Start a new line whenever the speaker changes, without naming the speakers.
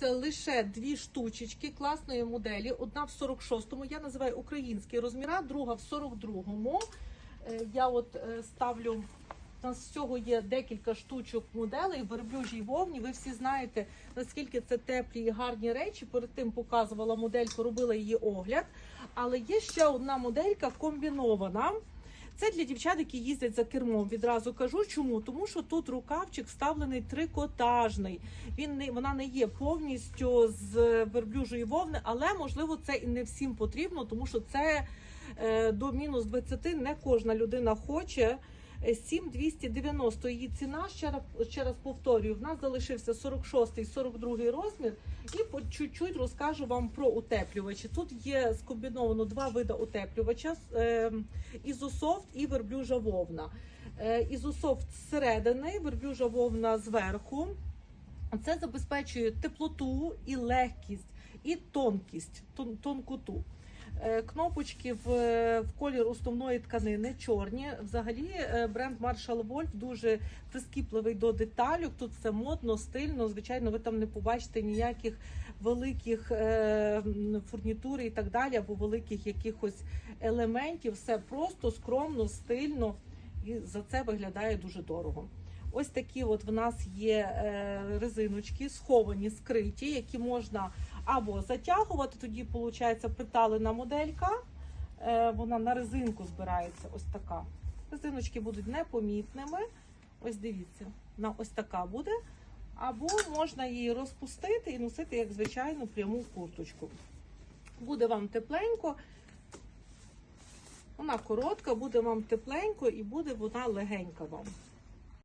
залишилося лише дві штучечки класної моделі. Одна в 46-му, я називаю український розміра, друга в 42-му. Е, Я от е, ставлю. У нас всього є декілька штучок моделей верблюжій вовні. Ви всі знаєте, наскільки це теплі і гарні речі. Перед тим показувала модельку, робила її огляд. Але є ще одна моделька комбінована. Це для дівчат, які їздять за кермом. Відразу кажу, чому? Тому що тут рукавчик вставлений трикотажний. Він не вона не є повністю з верблюжої вовни, але можливо це і не всім потрібно, тому що це е, до мінус 20 не кожна людина хоче. Е, 7290 її ціна. Ще раз, ще раз повторюю, в нас залишився 46 і 42 розмір. І по чуть-чуть розкажу вам про утеплювачі. Тут є скомбіновано два види утеплювача: е, ізософт і верблюжа вовна. Е, ізософт зсередини, верблюжа вовна зверху. Це забезпечує теплоту і легкість, і тонкість, тон, тонкоту. Е, Кнопочки в, в колір основної тканини чорні. Взагалі е, бренд Marshall Wolf дуже прискіпливий до деталюк. Тут все модно, стильно. Звичайно, ви там не побачите ніяких великих е, фурнітур і так далі, або великих якихось елементів. Все просто скромно, стильно, і за це виглядає дуже дорого. Ось такі от в нас є е, резиночки, сховані, скриті, які можна або затягувати, тоді виходить приталена моделька. Е, вона на резинку збирається ось така. Резиночки будуть непомітними. Ось дивіться, вона ось така буде. Або можна її розпустити і носити як звичайну пряму курточку. Буде вам тепленько. Вона коротка, буде вам тепленько і буде вона легенька вам.